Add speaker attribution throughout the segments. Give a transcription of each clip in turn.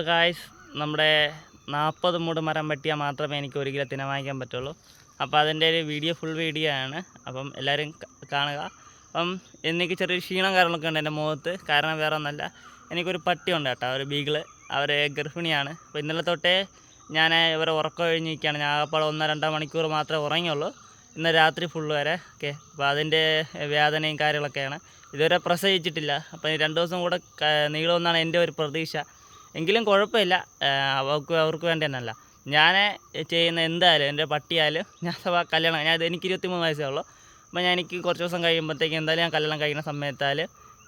Speaker 1: Guys നമ്മുടെ നാൽപ്പത് മൂട് മരം വെട്ടിയാൽ മാത്രമേ എനിക്ക് ഒരു കിലോ തിന വാങ്ങിക്കാൻ പറ്റുള്ളൂ. അപ്പോൾ അതിന്റെ ഒരു വീഡിയോ ഫുൾ വീഡിയോ ആണ്. അപ്പം എല്ലാവരും കാണുക. അപ്പം എനിക്ക് ചെറിയൊരു ക്ഷീണം കാര്യങ്ങളൊക്കെ ഉണ്ട് എന്റെ മുഖത്ത്. കാരണം വേറെ ഒന്നല്ല. എനിക്കൊരു പട്ടിയുണ്ട് കേട്ടോ. ഒരു ബീഗിൾ. അവർ ഗർഭിണിയാണ്. അപ്പോൾ ഇന്നലെ തൊട്ടേ ഞാൻ ഇവരെ ഉറക്കം കഴിഞ്ഞിരിക്കുകയാണ് ഞാൻ ആകപ്പാടെ ഒന്നോ രണ്ടോ മണിക്കൂർ മാത്രമേ ഉറങ്ങിയുള്ളൂ. ഇന്ന് രാത്രി ഫുള്ള് വരെ. ഓക്കെ. അപ്പോൾ അതിന്റെ വേദനയും കാര്യങ്ങളൊക്കെയാണ്. ഇതുവരെ പ്രസവിച്ചിട്ടില്ല. അപ്പോൾ രണ്ട് ദിവസം കൂടെ നീളമെന്നാണ് എന്റെ ഒരു പ്രതീക്ഷ. എങ്കിലും കുഴപ്പമില്ല. അവർക്ക് അവർക്ക് വേണ്ടി തന്നെയല്ല ഞാൻ ചെയ്യുന്ന എന്തായാലും എന്റെ പട്ടിയായാലും ഞാൻ കല്യാണം ഞാൻ എനിക്ക് ഇരുപത്തിമൂന്ന് വയസ്സേ ഉള്ളൂ. അപ്പോൾ ഞാൻ എനിക്ക് കുറച്ച് ദിവസം കഴിയുമ്പോഴത്തേക്കും എന്തായാലും ഞാൻ കല്യാണം കഴിക്കുന്ന സമയത്താൽ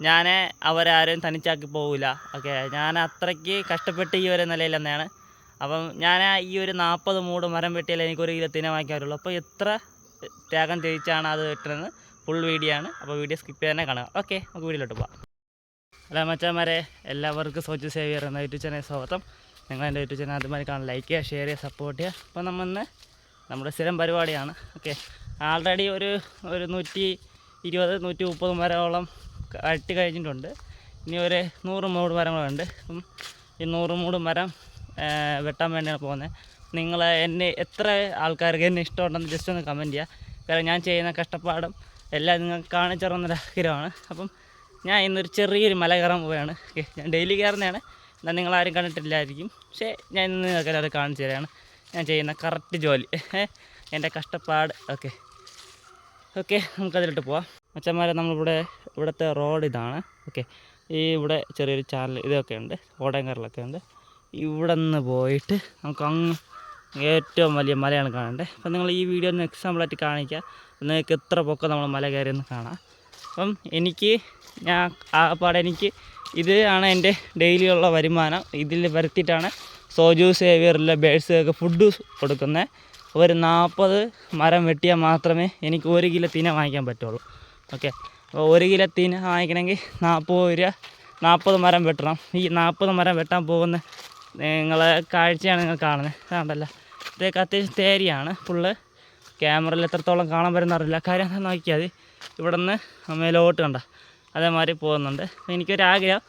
Speaker 1: ഞാൻ അവരാരും തനിച്ചാക്കി പോകില്ല ഓക്കെ ഞാൻ അത്രയ്ക്ക് കഷ്ടപ്പെട്ട് ഈ ഒരു നിലയിൽ തന്നെയാണ്. അപ്പം ഞാൻ ഈ ഒരു നാൽപ്പത് മൂട് മരം വെട്ടിയാൽ എനിക്കൊരു കിലോ തിന വാങ്ങിക്കാൻ അപ്പോൾ എത്ര ത്യാഗം തിരിച്ചാണ് അത് വെട്ടുന്നത് ഫുൾ വീഡിയോ ആണ്. അപ്പോൾ വീഡിയോ സ്കിപ്പ് ചെയ്യാൻ തന്നെ കാണുക. ഓക്കെ നമുക്ക് വീഡിയോയിലോട്ട് പോകാം ഹലോ മച്ചാമാരെ എല്ലാവർക്കും സോച്ചു സേവിയർ എന്ന യൂട്യൂബ് ചാനൽ സ്വാഗതം. നിങ്ങൾ എന്റെ യൂട്യൂബ് ചാനൽ ആദ്യമായി കാണാൻ ലൈക്ക് ചെയ്യുക ഷെയർ ചെയ്യുക സപ്പോർട്ട് ചെയ്യുക. അപ്പോൾ നമ്മൾ ഇന്ന് നമ്മുടെ സ്ഥിരം പരിപാടിയാണ്. ഓക്കെ ആൾറെഡി ഒരു ഒരു നൂറ്റി ഇരുപത് നൂറ്റി മുപ്പത് മരമോളം അട്ടി കഴിഞ്ഞിട്ടുണ്ട്. ഇനി ഒരു നൂറ് മൂട് മരങ്ങളുണ്ട്. അപ്പം ഈ നൂറ് മൂട് മരം വെട്ടാൻ വേണ്ടിയാണ് പോകുന്നത്. നിങ്ങൾ എന്നെ എത്ര ആൾക്കാർക്ക് എന്നെ ഇഷ്ടമുണ്ടെന്ന് ജസ്റ്റ് ഒന്ന് കമന്റ് ചെയ്യുക. കാരണം ഞാൻ ചെയ്യുന്ന കഷ്ടപ്പാടും എല്ലാം നിങ്ങൾക്ക് കാണിച്ചു തരുന്നൊരു ആഗ്രഹമാണ്. അപ്പം ഞാൻ ഇന്നൊരു ചെറിയൊരു മല കയറാൻ പോവുകയാണ്. ഓക്കെ ഞാൻ ഡെയിലി കയറുന്നതാണ്. എന്നാൽ നിങ്ങളാരും കണ്ടിട്ടില്ലായിരിക്കും. പക്ഷേ ഞാൻ ഇന്ന് നിങ്ങൾക്ക് അത് കാണിച്ചു തരാണ്. ഞാൻ ചെയ്യുന്ന കറക്റ്റ് ജോലി. എന്റെ കഷ്ടപ്പാട്. ഓക്കെ. ഓക്കെ നമുക്കതിലിട്ട് പോവാം. അച്ഛന്മാരെ നമ്മളിവിടെ ഇവിടുത്തെ റോഡ് ഇതാണ്. ഓക്കെ ഈ ഇവിടെ ചെറിയൊരു ചാനൽ ഇതൊക്കെ ഉണ്ട്. ഓടയങ്കറിലൊക്കെ ഉണ്ട്. ഇവിടെ നിന്ന് പോയിട്ട് നമുക്ക് അങ്ങ് ഏറ്റവും വലിയ മലയാണ് കാണേണ്ടത് അപ്പം നിങ്ങൾ ഈ വീഡിയോ ഒന്ന് എക്സാമ്പിളായിട്ട് കാണിക്കുക. നിങ്ങൾക്ക് എത്ര പൊക്കം നമ്മൾ മല കയറിയെന്ന് കാണാം. അപ്പം എനിക്ക് ഞാൻ ആകപ്പാടെ എനിക്ക് ഇത് ആണ് എന്റെ ഡെയിലിയുള്ള വരുമാനം. ഇതിൽ വരുത്തിയിട്ടാണ് സോജു സേവിയറിലെ ബേഡ്സൊക്കെ ഫുഡ് കൊടുക്കുന്നത് ഒരു നാൽപ്പത് മരം വെട്ടിയാൽ മാത്രമേ എനിക്ക് ഒരു കിലോ തീന വാങ്ങിക്കാൻ പറ്റുള്ളൂ. ഓക്കെ അപ്പോൾ ഒരു കിലോ തീന വാങ്ങിക്കണമെങ്കിൽ നാൽപ്പത് രൂപ നാൽപ്പത് മരം വെട്ടണം. ഈ നാൽപ്പത് മരം വെട്ടാൻ പോകുന്ന നിങ്ങളെ കാഴ്ചയാണ് നിങ്ങൾ കാണുന്നത്. കാണണ്ടല്ല ഇതൊക്കെ അത്യാവശ്യം തേരിയാണ്. ഫുള്ള് ക്യാമറയിൽ എത്രത്തോളം കാണാൻ പറ്റുന്ന അറിയില്ല. കാര്യം നോക്കിയാൽ മതി. ഇവിടെ നിന്ന് മേലോട്ട് കണ്ട. അതേമാതിരി പോകുന്നുണ്ട്. അപ്പോൾ എനിക്കൊരാഗ്രഹം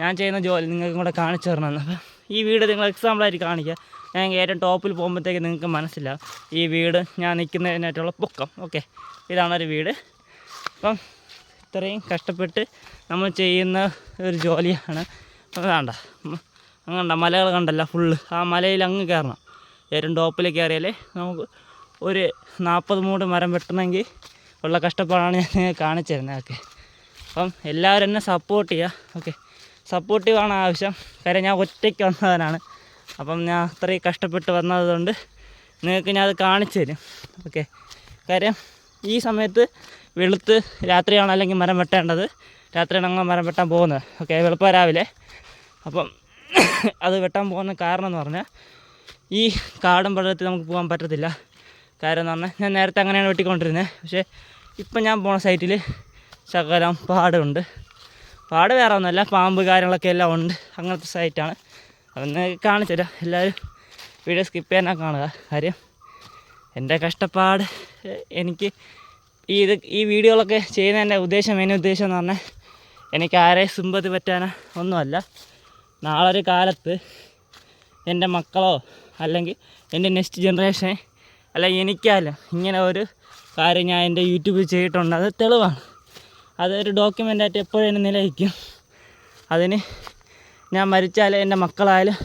Speaker 1: ഞാൻ ചെയ്യുന്ന ജോലി നിങ്ങൾക്കും കൂടെ കാണിച്ചു തരണമെന്ന്. അപ്പം ഈ വീട് നിങ്ങൾ എക്സാമ്പിളായിട്ട് കാണിക്കുക ഞാൻ ഏറ്റവും ടോപ്പിൽ പോകുമ്പോഴത്തേക്ക് നിങ്ങൾക്ക് മനസ്സിലാവും. ഈ വീട് ഞാൻ നിൽക്കുന്നതിനായിട്ടുള്ള പൊക്കം. ഓക്കെ? ഇതാണ് ഒരു വീട്. അപ്പം ഇത്രയും കഷ്ടപ്പെട്ട് നമ്മൾ ചെയ്യുന്ന ഒരു ജോലിയാണ്. വേണ്ട. അങ്ങണ്ട മലകൾ കണ്ടല്ല ഫുള്ള് ആ മലയിൽ അങ്ങ് കയറണം. ഏറ്റവും ടോപ്പിൽ കയറിയാലേ നമുക്ക് ഒരു നാൽപ്പത് മൂട് മരം വെട്ടണമെങ്കിൽ ഉള്ള കഷ്ടപ്പാടാണ് ഞാൻ കാണിച്ചു തരുന്നത്. ഓക്കെ? അപ്പം എല്ലാവരും എന്നെ സപ്പോർട്ട് ചെയ്യുക. ഓക്കെ സപ്പോർട്ടീവാണ് ആവശ്യം. കാര്യം ഞാൻ ഒറ്റയ്ക്ക് വന്നവനാണ്. അപ്പം ഞാൻ അത്രയും കഷ്ടപ്പെട്ട് വന്നതുകൊണ്ട് നിങ്ങൾക്ക് ഞാൻ അത് കാണിച്ചു തരും. ഓക്കെ കാര്യം ഈ സമയത്ത് വെളുത്ത് രാത്രിയാണ് അല്ലെങ്കിൽ മരം വെട്ടേണ്ടത്. രാത്രിയാണ് അങ്ങനെ മരം വെട്ടാൻ പോകുന്നത്. ഓക്കെ വെളുപ്പം രാവിലെ. അപ്പം അത് വെട്ടാൻ പോകുന്ന കാരണം എന്ന് പറഞ്ഞാൽ ഈ കാടും പള്ളത്തിൽ നമുക്ക് പോകാൻ പറ്റത്തില്ല. കാര്യം എന്ന് പറഞ്ഞാൽ ഞാൻ നേരത്തെ അങ്ങനെയാണ് വെട്ടിക്കൊണ്ടിരുന്നത്. പക്ഷേ ഇപ്പം ഞാൻ പോണ സൈറ്റിൽ ശകലം പാടുണ്ട്. പാട് വേറെ ഒന്നുമല്ല പാമ്പ് കാര്യങ്ങളൊക്കെ എല്ലാം ഉണ്ട്. അങ്ങനത്തെ സൈറ്റാണ് അതൊന്ന് കാണിച്ചു തരാം. എല്ലാവരും വീഡിയോ സ്കിപ്പ് ചെയ്യാനാണ് കാണുക. കാര്യം എന്റെ കഷ്ടപ്പാട് എനിക്ക് ഈ ഇത് ഈ വീഡിയോകളൊക്കെ ചെയ്യുന്നതിന്റെ ഉദ്ദേശം മെയിൻ ഉദ്ദേശം എന്ന് പറഞ്ഞാൽ എനിക്ക് ആരെ സിമ്പതി പറ്റാനോ ഒന്നുമല്ല. നാളൊരു കാലത്ത് എന്റെ മക്കളോ അല്ലെങ്കിൽ എന്റെ നെക്സ്റ്റ് ജനറേഷൻ അല്ലെങ്കിൽ എനിക്കായാലും ഇങ്ങനെ ഒരു കാര്യം ഞാൻ എന്റെ യൂട്യൂബിൽ ചെയ്തിട്ടുണ്ട്. അത് തെളിവാണ്. അതൊരു ഡോക്യുമെന്റായിട്ട് എപ്പോഴും എന്നെ നിലയിക്കും അതിന് ഞാൻ മരിച്ചാൽ എന്റെ മക്കളായാലും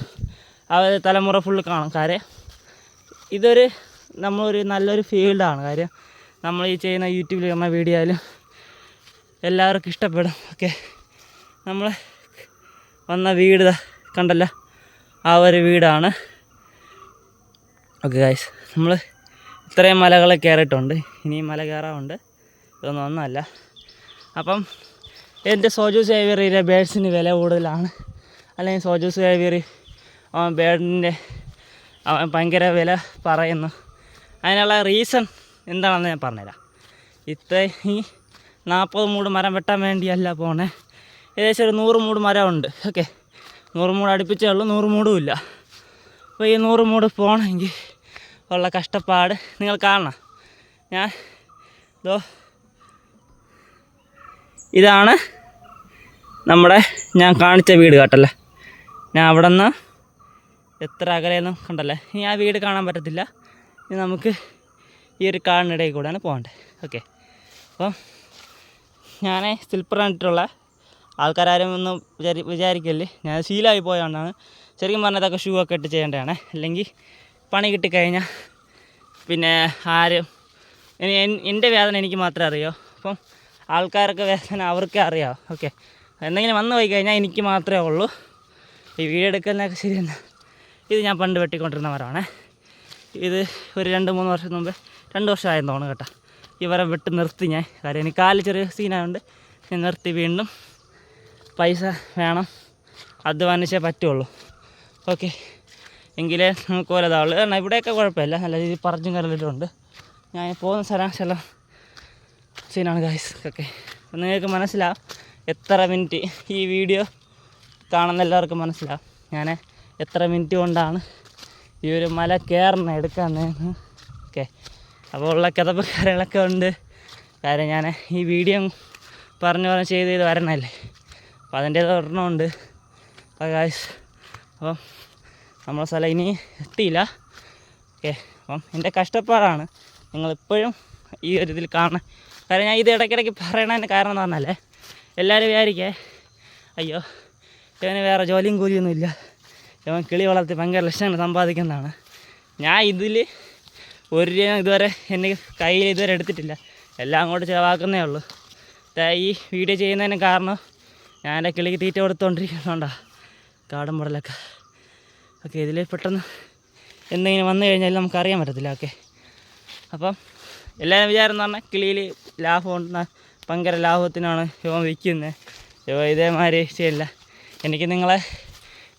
Speaker 1: അവർ തലമുറ ഫുള്ള് കാണും. കാര്യം ഇതൊരു നമ്മളൊരു നല്ലൊരു ഫീൽഡാണ് കാര്യം നമ്മൾ ഈ ചെയ്യുന്ന യൂട്യൂബിൽ ചെയ്യുന്ന വീഡിയോ ആയാലും എല്ലാവർക്കും ഇഷ്ടപ്പെടും. ഓക്കെ നമ്മൾ വന്ന വീട് കണ്ടല്ല? ആ ഒരു വീടാണ്. ഓക്കെ ഗായ്സ് നമ്മൾ ഇത്രയും മലകളെ കയറിയിട്ടുണ്ട്. ഇനിയും മല കയറാറുണ്ട് ഇതൊന്നും ഒന്നുമല്ല. അപ്പം എന്റെ സോജു സേവിയറിലെ ബേഡ്സിന് വില കൂടുതലാണ്. അല്ലെങ്കിൽ സോജു സേവിയറി അവൻ ബേഡിന്റെ അവൻ ഭയങ്കര വില പറയുന്നു. അതിനുള്ള റീസൺ എന്താണെന്ന് ഞാൻ പറഞ്ഞുതരാം. ഇത്ര ഈ നാൽപ്പത് മൂട് മരം വെട്ടാൻ വേണ്ടിയല്ല പോണേ. ഏകദേശം ഒരു നൂറ് മൂട് മരമുണ്ട്. ഓക്കെ. നൂറ് മൂട് അടുപ്പിച്ചേ ഉള്ളൂ നൂറ് മൂടും ഇല്ല. അപ്പോൾ ഈ നൂറ് മൂട് പോകണമെങ്കിൽ ഉള്ള കഷ്ടപ്പാട് നിങ്ങൾ കാണണം. ഞാൻ ഇതോ ഇതാണ് നമ്മുടെ ഞാൻ കാണിച്ച വീട് കേട്ടല്ലേ? ഞാൻ അവിടെ നിന്ന് എത്ര അകലെയെന്നും കണ്ടല്ലേ? ഇനി ആ വീട് കാണാൻ പറ്റത്തില്ല. ഇനി നമുക്ക് ഈ ഒരു കാടിനിടയിൽ കൂടെയാണ് പോകേണ്ടത് ഓക്കെ. അപ്പം ഞാൻ സ്ലിപ്പർ കണ്ടിട്ടുള്ള ആൾക്കാരും ഒന്ന് വിചാരി വിചാരിക്കല്ലേ? ഞാൻ ശീലമായി പോയതുകൊണ്ടാണ്. ശരിക്കും പറഞ്ഞതൊക്കെ ഷൂ ഒക്കെ ഇട്ട് ചെയ്യേണ്ടതാണ്. അല്ലെങ്കിൽ പണി കിട്ടിക്കഴിഞ്ഞാൽ പിന്നെ ആരും എന്റെ വേദന എനിക്ക് മാത്രമേ അറിയൂ. അപ്പം ആൾക്കാർക്ക് വേദന അവർക്കേ അറിയാം. ഓക്കെ എന്തെങ്കിലും വന്നു പോയി കഴിഞ്ഞാൽ എനിക്ക് മാത്രമേ ഉള്ളൂ. ഈ വീഡിയോ എടുക്കുന്നതൊക്കെ ശരിയെന്ന്. ഇത് ഞാൻ പണ്ട് വെട്ടിക്കൊണ്ടിരുന്ന മരമാണേ ഇത് ഒരു രണ്ട് മൂന്ന് വർഷം മുമ്പ് രണ്ട് വർഷമായെന്ന് തോന്നുന്നു കേട്ടോ. ഇവരെ വെട്ട് നിർത്തി ഞാൻ. കാര്യം എനിക്ക് കാൽ ചെറിയ സീനായതുകൊണ്ട് ഞാൻ നിർത്തി വീണ്ടും. പൈസ വേണം. അധ്വാനിച്ചേ പറ്റുള്ളൂ. ഓക്കെ എങ്കിലേ നമുക്ക് ഓരതാവുള്ളൂ. കാരണം ഇവിടെയൊക്കെ കുഴപ്പമില്ല. നല്ല രീതിയിൽ പറഞ്ഞും കരലിട്ടുണ്ട് ഞാൻ പോകുന്ന സ്ഥലം സ്ഥലം സീനാണ് ഗായ്സ് ഓക്കെ. അപ്പം നിങ്ങൾക്ക് മനസ്സിലാവും എത്ര മിനിറ്റ് ഈ വീഡിയോ കാണുന്ന എല്ലാവർക്കും മനസ്സിലാവും ഞാൻ എത്ര മിനിറ്റ് കൊണ്ടാണ് ഈ ഒരു മല കയറുന്ന എടുക്കാമെന്ന് ഓക്കെ. അപ്പോൾ ഉള്ള കിതപ്പ് കാര്യങ്ങളൊക്കെ ഉണ്ട്. കാര്യം ഞാൻ ഈ വീഡിയോ പറഞ്ഞു പറഞ്ഞ് ചെയ്ത് ചെയ്ത് വരണമല്ലേ അപ്പോൾ അതിന്റേത് ഒരെണ്ണമുണ്ട് അപ്പോൾ ഗായ്സ് അപ്പം നമ്മളെ സ്ഥലം ഇനി എത്തിയില്ല. ഓക്കെ. അപ്പം എന്റെ കഷ്ടപ്പാടാണ് നിങ്ങളിപ്പോഴും ഈ ഒരു ഇതിൽ കാണണം കാരണം ഞാൻ ഇത് ഇടയ്ക്കിടയ്ക്ക് പറയണതിന് കാരണം എന്ന് പറഞ്ഞാൽ എല്ലാവരും വിചാരിക്കേ അയ്യോ ഇവന് വേറെ ജോലിയും കൂലിയൊന്നും ഇല്ല. ഇവൻ കിളി വളർത്തി ഭയങ്കര ലക്ഷങ്ങൾ സമ്പാദിക്കുന്നതാണ്. ഞാൻ ഇതിൽ ഒരു രൂപ ഇതുവരെ എന്റെ കയ്യിൽ ഇതുവരെ എടുത്തിട്ടില്ല. എല്ലാം അങ്ങോട്ട് ചിലവാക്കുന്നേ ഉള്ളൂ. ഈ വീഡിയോ ചെയ്യുന്നതിന് കാരണം ഞാൻ എന്റെ കിളിക്ക് തീറ്റ കൊടുത്തുകൊണ്ടിരിക്കുന്നതുകൊണ്ടാണ് കാടും മുടലൊക്കെ ഓക്കെ ഇതിൽ പെട്ടെന്ന് എന്തെങ്കിലും വന്നു കഴിഞ്ഞാൽ നമുക്കറിയാൻ പറ്റത്തില്ല ഓക്കെ. അപ്പം എല്ലാവരും വിചാരം എന്ന് പറഞ്ഞാൽ കിളിയിൽ ലാഭം ഉണ്ടെന്ന ഭയങ്കര ലാഭത്തിനാണ് ഇവൻ വിൽക്കുന്നത്. ഇവ ഇതേമാതിരി ചെയ്യില്ല എനിക്ക് നിങ്ങളെ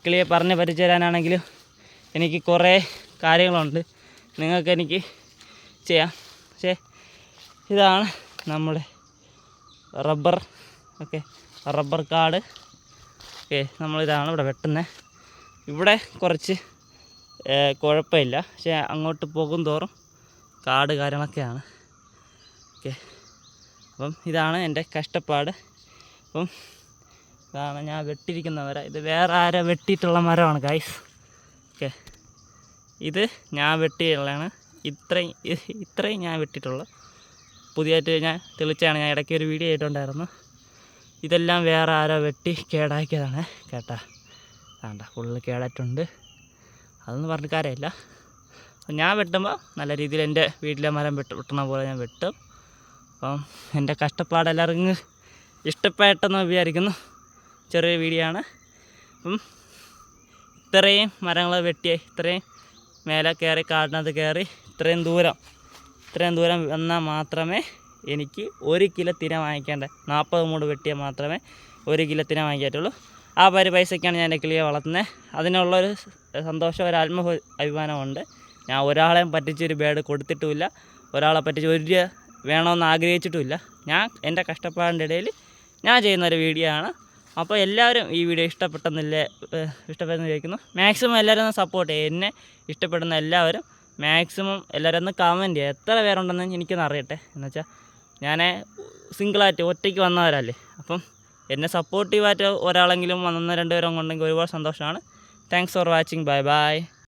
Speaker 1: കിളിയെ പറഞ്ഞ് പരിച്ചു തരാനാണെങ്കിലും എനിക്ക് കുറേ കാര്യങ്ങളുണ്ട്. നിങ്ങൾക്ക് എനിക്ക് ചെയ്യാം. പക്ഷേ ഇതാണ് നമ്മുടെ റബ്ബർ. ഓക്കെ റബ്ബർ കാട്. ഓക്കെ നമ്മളിതാണ് ഇവിടെ വെട്ടുന്നത്. ഇവിടെ കുറച്ച് കുഴപ്പമില്ല. പക്ഷേ അങ്ങോട്ട് പോകും തോറും കാട് കാര്യങ്ങളൊക്കെയാണ്. ഓക്കെ. അപ്പം ഇതാണ് എന്റെ കഷ്ടപ്പാട്. അപ്പം ഇതാണ് ഞാൻ വെട്ടിയിരിക്കുന്ന മരം. ഇത് വേറെ ആരോ വെട്ടിയിട്ടുള്ള മരമാണ് ഗൈസ് ഓക്കെ. ഇത് ഞാൻ വെട്ടിയുള്ളതാണ് ഇത്രയും ഇത്രയും ഞാൻ വെട്ടിയിട്ടുള്ളൂ. പുതിയതായിട്ട് ഞാൻ തെളിച്ചാണ് ഞാൻ ഇടയ്ക്ക് ഒരു വീഡിയോ ആയിട്ടുണ്ടായിരുന്നു ഇതെല്ലാം വേറെ ആരോ വെട്ടി കേടാക്കിയതാണ്. കേട്ടാ. വേണ്ട ഫുള്ള് കേടായിട്ടുണ്ട്. അതൊന്നും പറഞ്ഞിട്ട് കാര്യമില്ല. അപ്പം ഞാൻ വെട്ടുമ്പോൾ നല്ല രീതിയിൽ എന്റെ വീട്ടിലെ മരം വെട്ട് വെട്ടണ പോലെ ഞാൻ വെട്ടും. അപ്പം എന്റെ കഷ്ടപ്പാട് എല്ലാവർക്കും ഇഷ്ടപ്പെട്ടെന്ന് വിചാരിക്കുന്നു. ചെറിയ വീഡിയോ ആണ്. അപ്പം ഇത്രയും മരങ്ങൾ വെട്ടി ഇത്രയും മേലെ കയറി കാടിനകത്ത് കയറി ഇത്രയും ദൂരം ഇത്രയും ദൂരം വന്നാൽ മാത്രമേ എനിക്ക് ഒരു കിലോ തിന വാങ്ങിക്കേണ്ട നാൽപ്പത് മൂട് വെട്ടിയാൽ മാത്രമേ ഒരു കിലോ തിന വാങ്ങിക്കാറ്റുള്ളൂ. ആ പരി പൈസയ്ക്കാണ് ഞാൻ എന്റെ കിളിയെ വളർത്തുന്നത്. അതിനുള്ളൊരു സന്തോഷം ഒരു ആത്മ അഭിമാനമുണ്ട്. ഞാൻ ഒരാളെയും പറ്റിച്ചൊരു ബേഡ് കൊടുത്തിട്ടുമില്ല. ഒരാളെ പറ്റിച്ച് ഒരു വേണമെന്ന് ആഗ്രഹിച്ചിട്ടുമില്ല. ഞാൻ എന്റെ കഷ്ടപ്പാടിന്റെ ഇടയിൽ ഞാൻ ചെയ്യുന്ന ഒരു വീഡിയോ ആണ്. അപ്പോൾ എല്ലാവരും ഈ വീഡിയോ ഇഷ്ടപ്പെട്ടെന്നില്ലേ ഇഷ്ടപ്പെട്ടെന്ന് ചോദിക്കുന്നു. മാക്സിമം എല്ലാവരും ഒന്ന് സപ്പോർട്ട് ചെയ്യുക. എന്നെ ഇഷ്ടപ്പെടുന്ന എല്ലാവരും മാക്സിമം എല്ലാവരും ഒന്ന് കമന്റ് ചെയ്യുക. എത്ര പേരുണ്ടെന്ന് എനിക്കൊന്ന് അറിയട്ടെ. എന്നുവെച്ചാൽ ഞാൻ സിംഗിളായിട്ട് ഒറ്റയ്ക്ക് വന്നവരല്ലേ. അപ്പം എന്നെ സപ്പോർട്ടീവായിട്ട് ഒരാളെങ്കിലും വന്ന രണ്ട് പേരും ഉണ്ടെങ്കിൽ ഒരുപാട് സന്തോഷമാണ്. Thanks for watching bye bye